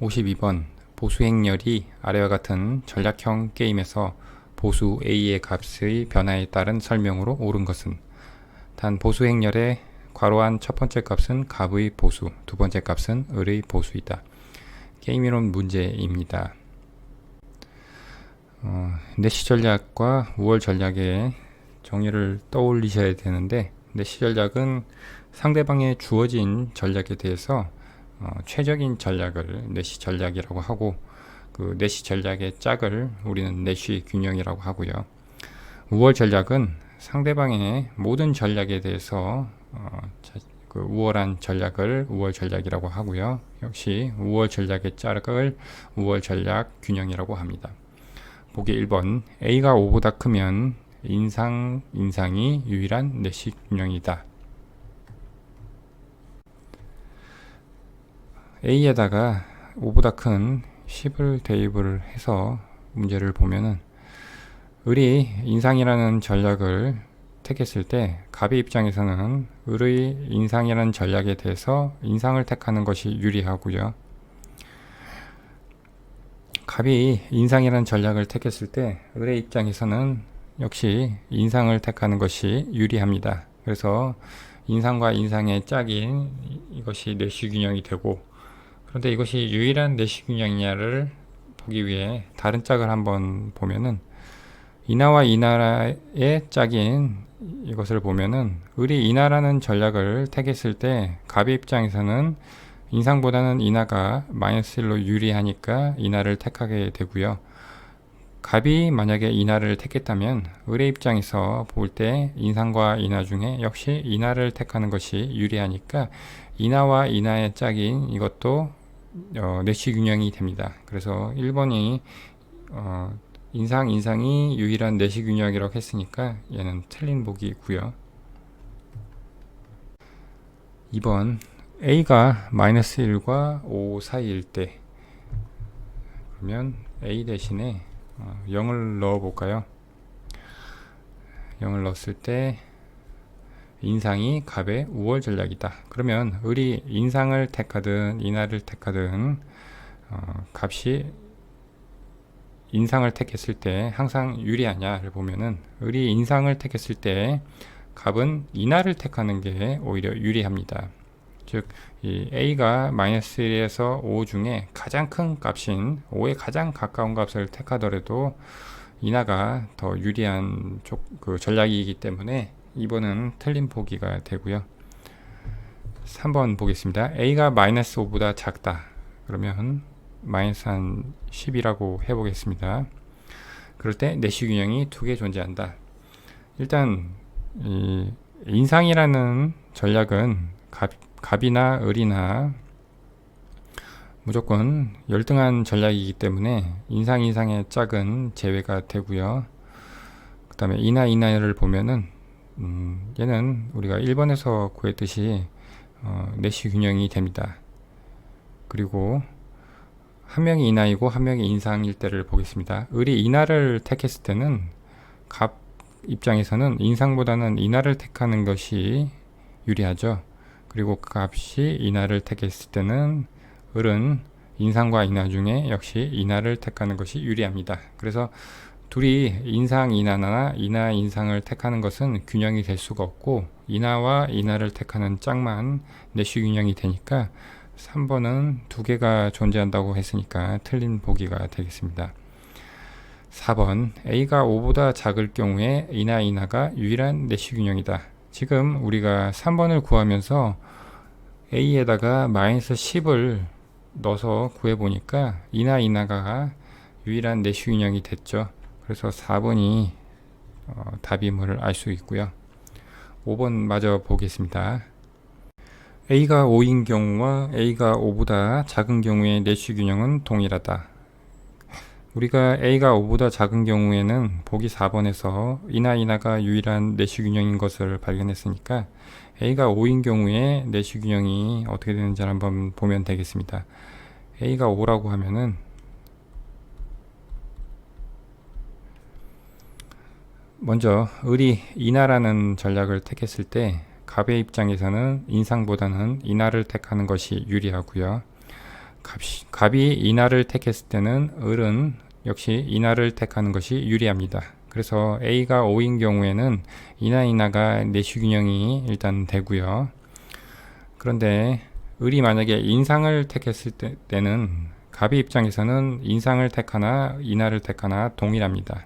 52번 보수 행렬이 아래와 같은 전략형 게임에서 보수 A의 값의 변화에 따른 설명으로 옳은 것은 단 보수 행렬의 괄호한 첫 번째 값은 갑의 보수, 두 번째 값은 을의 보수이다. 게임이론 문제입니다. 어, 내시 전략과 우월 전략의 정의를 떠올리셔야 되는데 내시 전략은 상대방의 주어진 전략에 대해서 어, 최적인 전략을 내시 전략이라고 하고 그 내시 전략의 짝을 우리는 내시 균형이라고 하고요. 우월 전략은 상대방의 모든 전략에 대해서 어, 자, 그 우월한 전략을 우월 전략이라고 하고요. 역시 우월 전략의 짝을 우월 전략 균형이라고 합니다. 보기 1번 A가 5보다 크면 인상 인상이 유일한 내시 균형이다. A에다가 5보다 큰 10을 대입을 해서 문제를 보면은 을이 인상이라는 전략을 택했을 때 갑의 입장에서는 을의 인상이라는 전략에 대해서 인상을 택하는 것이 유리하고요. 갑이 인상이라는 전략을 택했을 때 을의 입장에서는 역시 인상을 택하는 것이 유리합니다. 그래서 인상과 인상의 짝인 이것이 내시균형이 되고 그런데 이것이 유일한 내시균형이냐를 보기 위해 다른 짝을 한번 보면은 이나와 이나라의 짝인 이것을 보면은 을이 이나라는 전략을 택했을 때 갑의 입장에서는 인상보다는 이나가 마이너스 1로 유리하니까 이나를 택하게 되고요. 갑이 만약에 이나를 택했다면 을의 입장에서 볼 때 인상과 이나 중에 역시 이나를 택하는 것이 유리하니까 이나와 이나의 짝인 이것도 어, 내시 균형이 됩니다. 그래서 1번이 어, 인상 인상이 유일한 내시 균형이라고 했으니까 얘는 틀린 보기고요. 2번 a가 마이너스 1과 5 사이일 때 그러면 a 대신에 어, 0을 넣어 볼까요? 0을 넣었을 때 인상이 갑의 우월 전략이다. 그러면 을이 인상을 택하든 인하를 택하든 어, 값이 인상을 택했을 때 항상 유리하냐를 보면은 을이 인상을 택했을 때 값은 인하를 택하는 게 오히려 유리합니다. 즉, 이 a가 마이너스 1에서 5 중에 가장 큰 값인 5에 가장 가까운 값을 택하더라도 인하가 더 유리한 쪽, 그 전략이기 때문에 2번은 틀린 보기가 되고요. 3번 보겠습니다. a가 마이너스 5보다 작다. 그러면 마이너스 한 10이라고 해보겠습니다. 그럴 때 내시 균형이 두 개 존재한다. 일단 이 인상이라는 전략은 갑, 갑이나 을이나 무조건 열등한 전략이기 때문에 인상 인상의 짝은 제외가 되고요. 그 다음에 이나 이나를 보면은 음, 얘는 우리가 1번에서 구했듯이 어, 내시 균형이 됩니다. 그리고 한 명이 이나이고 한 명이 인상일 때를 보겠습니다. 을이 이나를 택했을 때는 갑 입장에서는 인상보다는 이나를 택하는 것이 유리하죠. 그리고 그 값이 이나를 택했을 때는 을은 인상과 이나 중에 역시 이나를 택하는 것이 유리합니다. 그래서 둘이 인상 이나나 이나 인상을 택하는 것은 균형이 될 수가 없고 이나와 이나를 택하는 짝만 내시 균형이 되니까 3번은 두 개가 존재한다고 했으니까 틀린 보기가 되겠습니다. 4번 A가 5보다 작을 경우에 이나 이나가 유일한 내시 균형이다. 지금 우리가 3번을 구하면서 A에다가 마이너스 10을 넣어서 구해보니까 이나 이나가 유일한 내시 균형이 됐죠. 그래서 4번이 어, 답임을 알 수 있고요. 5번 마저 보겠습니다. A가 5인 경우와 A가 5보다 작은 경우의 내시 균형은 동일하다. 우리가 A가 5보다 작은 경우에는 보기 4번에서 이나 이나가 유일한 내시 균형인 것을 발견했으니까 A가 5인 경우에 내시 균형이 어떻게 되는지 한번 보면 되겠습니다. A가 5라고 하면은 먼저 을이 이나라는 전략을 택했을 때 갑의 입장에서는 인상보다는 인하를 택하는 것이 유리하고요. 갑이 인하를 택했을 때는 을은 역시 인하를 택하는 것이 유리합니다. 그래서 A가 5인 경우에는 인하 인하가 내시 균형이 일단 되고요. 그런데 을이 만약에 인상을 택했을 때, 때는 갑의 입장에서는 인상을 택하나 인하를 택하나 동일합니다.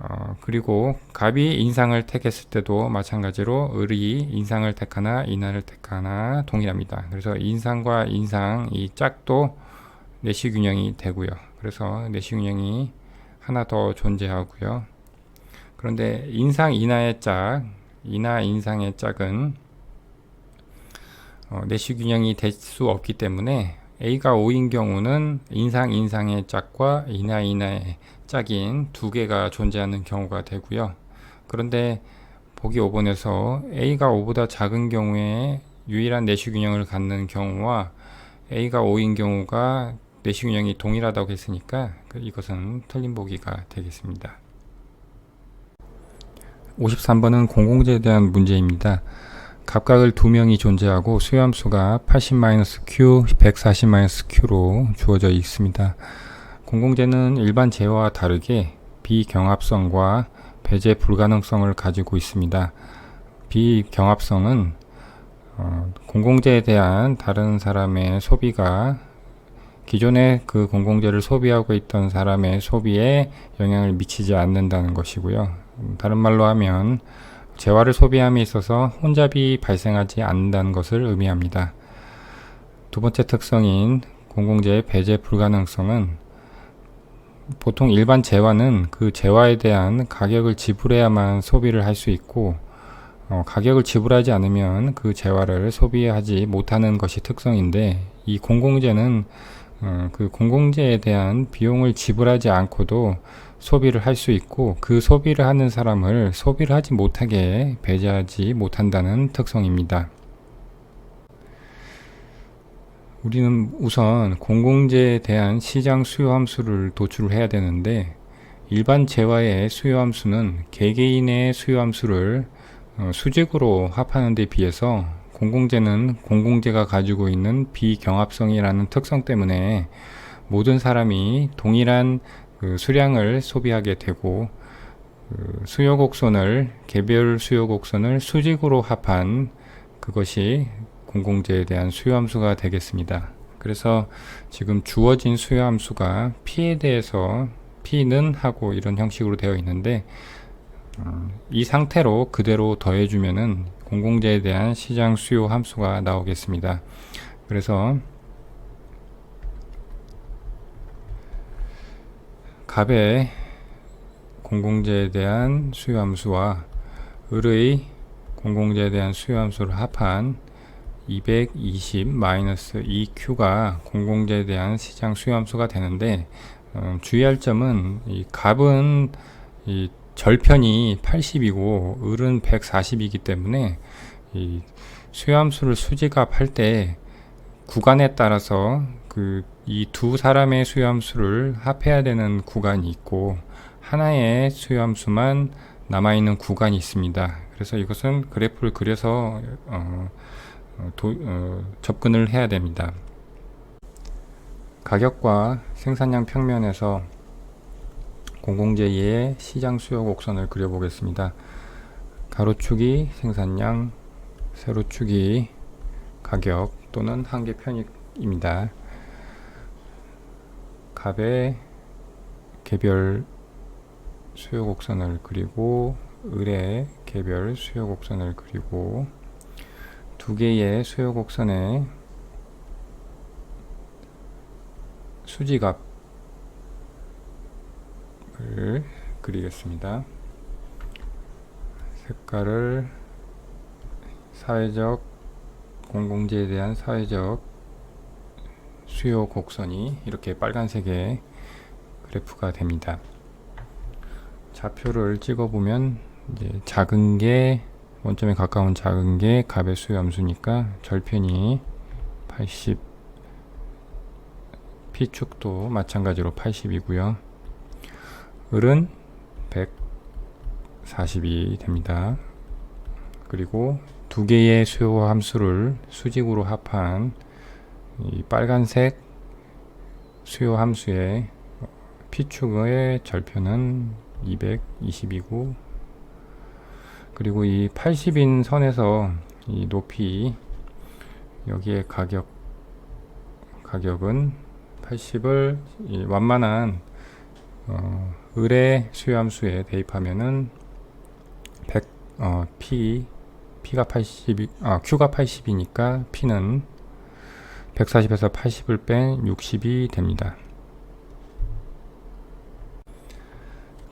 어, 그리고 갑이 인상을 택했을 때도 마찬가지로 을이 인상을 택하나 인하를 택하나 동일합니다. 그래서 인상과 인상 이 짝도 내시균형이 되고요. 그래서 내시균형이 하나 더 존재하고요. 그런데 인상 인하의 짝, 인하 인상의 짝은 어, 내시균형이 될 수 없기 때문에 A가 5인 경우는 인상 인상의 짝과 인하 인하의 짝인 두 개가 존재하는 경우가 되고요. 그런데 보기 5번에서 A가 5보다 작은 경우에 유일한 내시균형을 갖는 경우와 A가 5인 경우가 내시균형이 동일하다고 했으니까 그 이것은 틀린 보기가 되겠습니다. 53번은 공공재에 대한 문제입니다. 각각을 두 명이 존재하고 수요함수가 80-q, 140-q로 주어져 있습니다. 공공재는 일반 재와 다르게 비경합성과 배제 불가능성을 가지고 있습니다. 비경합성은 어, 공공재에 대한 다른 사람의 소비가 기존에 그 공공재를 소비하고 있던 사람의 소비에 영향을 미치지 않는다는 것이고요. 음, 다른 말로 하면 재화를 소비함에 있어서 혼잡이 발생하지 않는다는 것을 의미합니다. 두 번째 특성인 공공재의 배제 불가능성은 보통 일반 재화는 그 재화에 대한 가격을 지불해야만 소비를 할 수 있고 어, 가격을 지불하지 않으면 그 재화를 소비하지 못하는 것이 특성인데 이 공공재는 어, 그 공공재에 대한 비용을 지불하지 않고도 소비를 할 수 있고 그 소비를 하는 사람을 소비를 하지 못하게 배제하지 못한다는 특성입니다. 우리는 우선 공공재에 대한 시장 수요 함수를 도출을 해야 되는데 일반 재화의 수요 함수는 개개인의 수요 함수를 어, 수직으로 합하는 데 비해서 공공재는 공공재가 가지고 있는 비경합성이라는 특성 때문에 모든 사람이 동일한 그 수량을 소비하게 되고 그 수요 곡선을 개별 수요 곡선을 수직으로 합한 그것이 공공재에 대한 수요함수가 되겠습니다. 그래서 지금 주어진 수요함수가 P에 대해서 P는 하고 이런 형식으로 되어 있는데 음, 이 상태로 그대로 더해주면은 공공재에 대한 시장 수요 함수가 나오겠습니다. 그래서 갑의 공공재에 대한 수요 함수와 을의 공공재에 대한 수요 함수를 합한 220-2q가 공공재에 대한 시장 수요함수가 되는데 어, 주의할 점은 이 값은 이 절편이 80이고 을은 140이기 때문에 이 수요함수를 수직합할 때 구간에 따라서 그 이 두 사람의 수요함수를 합해야 되는 구간이 있고 하나의 수요함수만 남아있는 구간이 있습니다. 그래서 이것은 그래프를 그려서 어, 어, 도, 어, 접근을 해야 됩니다. 가격과 생산량 평면에서 공공재의 시장 수요 곡선을 그려보겠습니다. 가로축이 생산량, 세로축이 가격 또는 한계 편익입니다. 갑의 개별 수요 곡선을 그리고 을의 개별 수요 곡선을 그리고 두 개의 수요 곡선의 수지값을 그리겠습니다. 색깔을 사회적 공공재에 대한 사회적 수요 곡선이 이렇게 빨간색의 그래프가 됩니다. 좌표를 찍어보면 이제 작은 게 원점에 가까운 작은 게 갑의 수염수니까 절편이 80 P축도 마찬가지로 80이고요. 을은 140이 됩니다. 그리고 두 개의 수요 함수를 수직으로 합한 이 빨간색 수요 함수의 P축의 절편은 220이고 그리고 이 80인 선에서 이 높이 여기에 가격 가격은 80을 이 완만한 어, 을의 수요함수에 대입하면은 100 어, P P가 80이 아 Q가 80이니까 P는 140에서 80을 뺀 60이 됩니다.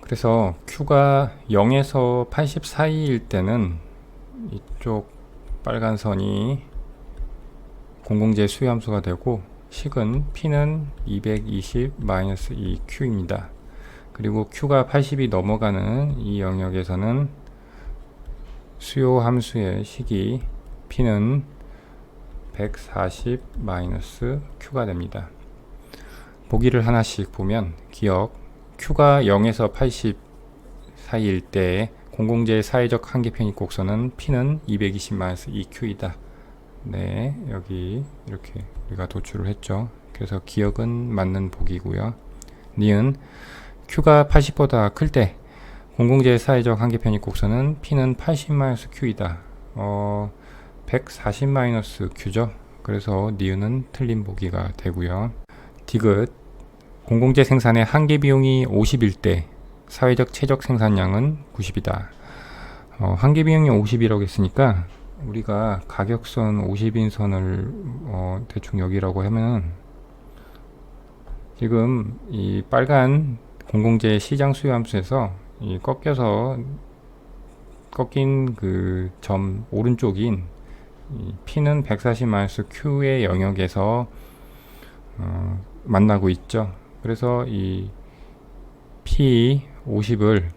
그래서 Q가 0에서 80 사이일 때는 이쪽 빨간 선이 공공재 수요함수가 되고 식은 P는 220-2Q입니다. 그리고 Q가 80이 넘어가는 이 영역에서는 수요 함수의 식이 P는 140-Q가 됩니다. 보기를 하나씩 보면 기억 Q가 0에서 80 사이일 때 공공재의 사회적 한계편익 곡선은 P는 220-2Q이다. 네, 여기 이렇게 우리가 도출을 했죠. 그래서 기억은 맞는 보기고요. 니은 Q가 80보다 클 때 공공재의 사회적 한계편익 곡선은 P는 80-Q이다. 어, 140-Q죠. 그래서 니은은 틀린 보기가 되고요. 디귿 공공재 생산의 한계 비용이 50일 때 사회적 최적 생산량은 90이다. 어, 한계 비용이 50이라고 했으니까 우리가 가격선 50인 선을 어, 대충 여기라고 하면 지금 이 빨간 공공재 시장 수요 함수에서 이 꺾여서 꺾인 그 점 오른쪽인 이 P는 140-Q의 영역에서 어, 만나고 있죠. 그래서 이 P 50을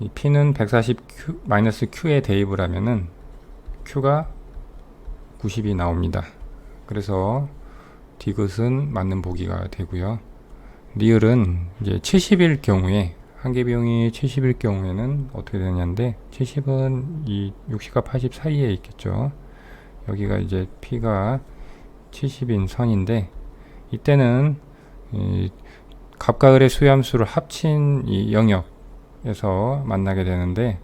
이 P는 140Q 마이너스 Q에 대입을 하면은 Q가 90이 나옵니다. 그래서 디귿은 맞는 보기가 되고요. 리을은 이제 70일 경우에 한계 비용이 70일 경우에는 어떻게 되냐인데 70은 이 60과 80 사이에 있겠죠. 여기가 이제 P가 70인 선인데 이때는 이 갑과 을의 수함수를 합친 이 영역에서 만나게 되는데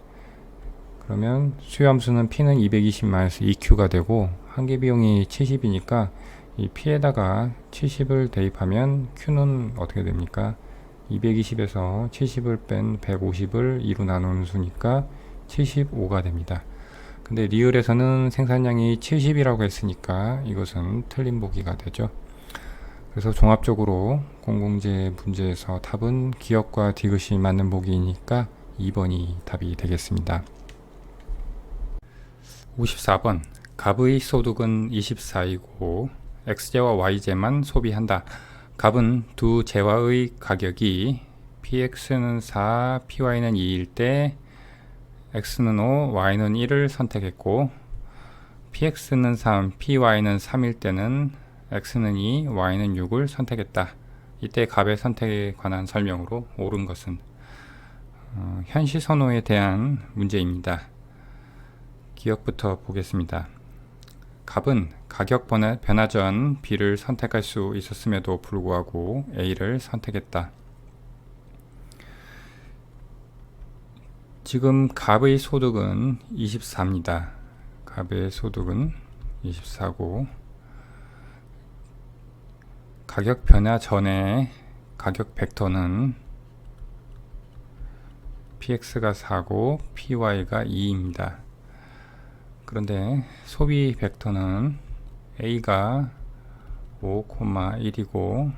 그러면 수함수는 P는 220-2Q가 되고 한계 비용이 70이니까 이 P에다가 70을 대입하면 Q는 어떻게 됩니까? 220에서 70을 뺀 150을 2로 나누는 수니까 75가 됩니다. 근데 리을에서는 생산량이 70이라고 했으니까 이것은 틀린 보기가 되죠. 그래서 종합적으로 공공재 문제에서 답은 기억과 디귿이 맞는 보기이니까 2번이 답이 되겠습니다. 54번 갑의 소득은 24이고 x제와 y제만 소비한다. 갑은 두 재화의 가격이 px는 4, py는 2일 때 x는 5, y는 1을 선택했고 px는 3, py는 3일 때는 x는 2, y는 6을 선택했다. 이때 값의 선택에 관한 설명으로 옳은 것은 어, 현시 선호에 대한 문제입니다. 기억부터 보겠습니다. 값은 가격 변화, 전 B를 선택할 수 있었음에도 불구하고 A를 선택했다. 지금 갑의 소득은 24입니다. 갑의 소득은 24고 가격 변화 전에 가격 벡터는 px가 4고 py가 2입니다. 그런데 소비 벡터는 a가 5,1이고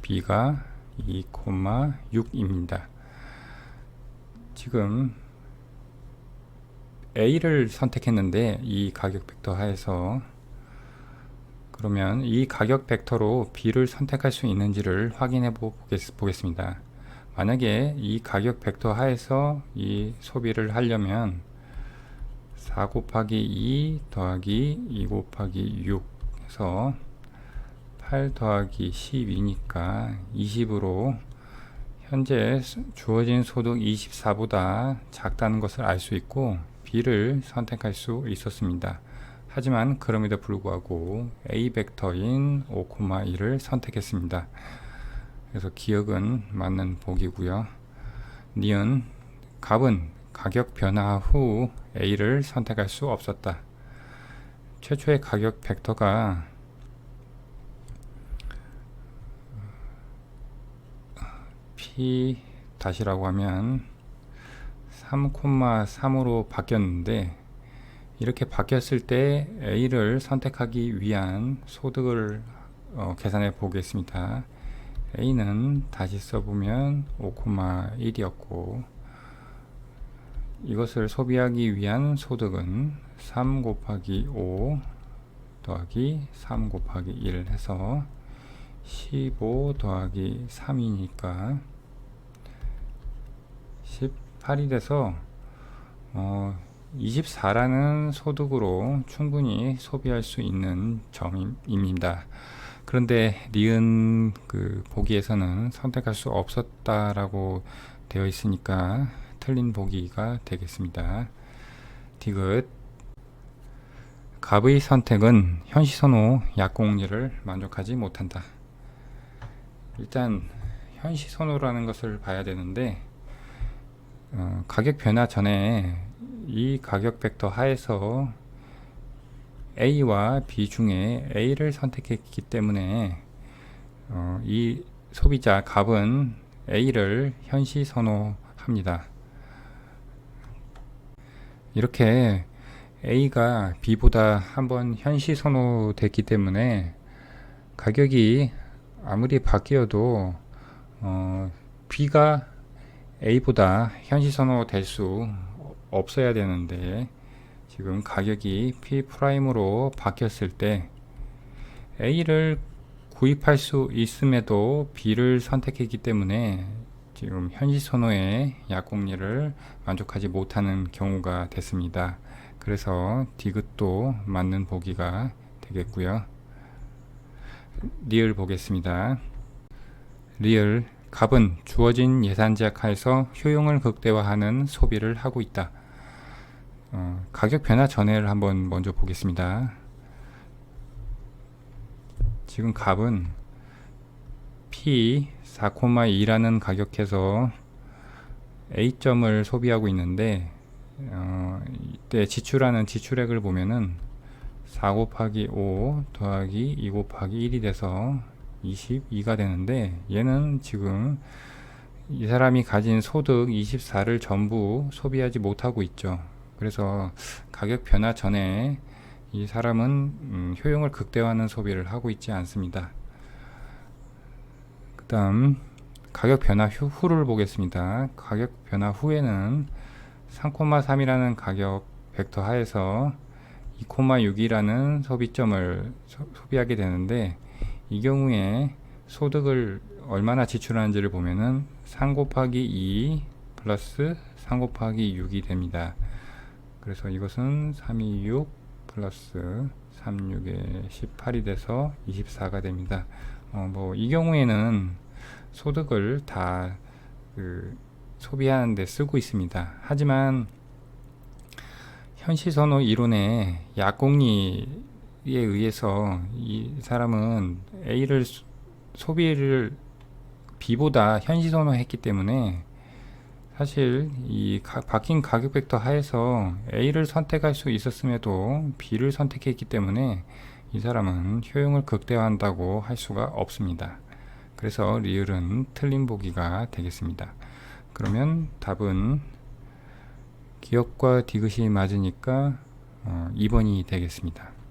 b가 2,6입니다. 지금 A를 선택했는데 이 가격 벡터 하에서 그러면 이 가격 벡터로 B를 선택할 수 있는지를 확인해 보겠 습니다. 만약에 이 가격 벡터 하에서 이 소비를 하려면 4 곱하기 2 더하기 2 곱하기 6 해서 8 더하기 12니까 20으로 현재 주어진 소득 24보다 작다는 것을 알 수 있고 B를 선택할 수 있었습니다. 하지만 그럼에도 불구하고 A 벡터인 5,2를 선택했습니다. 그래서 기억은 맞는 보기고요. 니은 값은 가격 변화 후 A를 선택할 수 없었다. 최초의 가격 벡터가 P 다시라고 하면 3,3으로 바뀌었는데 이렇게 바뀌었을 때 A를 선택하기 위한 소득을 어, 계산해 보겠습니다. A는 다시 써보면 5,1이었고 이것을 소비하기 위한 소득은 3 곱하기 5 더하기 3 곱하기 1 해서 15 더하기 3이니까 18이 돼서 어, 24라는 소득으로 충분히 소비할 수 있는 점입니다. 그런데 니은 그 보기에서는 선택할 수 없었다라고 되어 있으니까 틀린 보기가 되겠습니다. 디귿 갑의 선택은 현시선호 약공리를 만족하지 못한다. 일단 현시선호라는 것을 봐야 되는데 어, 가격 변화 전에 이 가격 벡터 하에서 A와 B 중에 A를 선택했기 때문에 어, 이 소비자 값은 A를 현시 선호합니다. 이렇게 A가 B보다 한번 현시 선호됐기 때문에 가격이 아무리 바뀌어도 어, B가 A보다 현시 선호 될 수 없어야 되는데 지금 가격이 P 프라임으로 바뀌었을 때 A를 구입할 수 있음에도 B를 선택했기 때문에 지금 현시 선호의 약공리를 만족하지 못하는 경우가 됐습니다. 그래서 디귿도 맞는 보기가 되겠고요. 리을 보겠습니다. 리을 값은 주어진 예산 제약 하에서 효용을 극대화하는 소비를 하고 있다. 어, 가격 변화 전해를 한번 먼저 보겠습니다. 지금 값은 P 4,2라는 가격에서 A점을 소비하고 있는데 어, 이때 지출하는 지출액을 보면은 4 곱하기 5 더하기 2 곱하기 1이 돼서 22가 되는데 얘는 지금 이 사람이 가진 소득 24를 전부 소비하지 못하고 있죠. 그래서 가격 변화 전에 이 사람은 음, 효용을 극대화하는 소비를 하고 있지 않습니다. 그 다음 가격 변화 후, 후를 보겠습니다. 가격 변화 후에는 3,3이라는 가격 벡터 하에서 2,6이라는 소비점을 소, 소비하게 되는데 이 경우에 소득을 얼마나 지출하는지를 보면은 3 곱하기 2 플러스 3 곱하기 6이 됩니다. 그래서 이것은 3, 2, 6 플러스 3, 6에 18이 돼서 24가 됩니다. 어, 뭐, 이 경우에는 소득을 다 그, 소비하는 데 쓰고 있습니다. 하지만 현시선호 이론의 약공리에 의해서 이 사람은 A를 소비를 B보다 현시 선호했기 때문에 사실 이 가, 바뀐 가격 벡터 하에서 A를 선택할 수 있었음에도 B를 선택했기 때문에 이 사람은 효용을 극대화한다고 할 수가 없습니다. 그래서 리을은 틀린 보기가 되겠습니다. 그러면 답은 기억과 디귿이 맞으니까 어, 2번이 되겠습니다.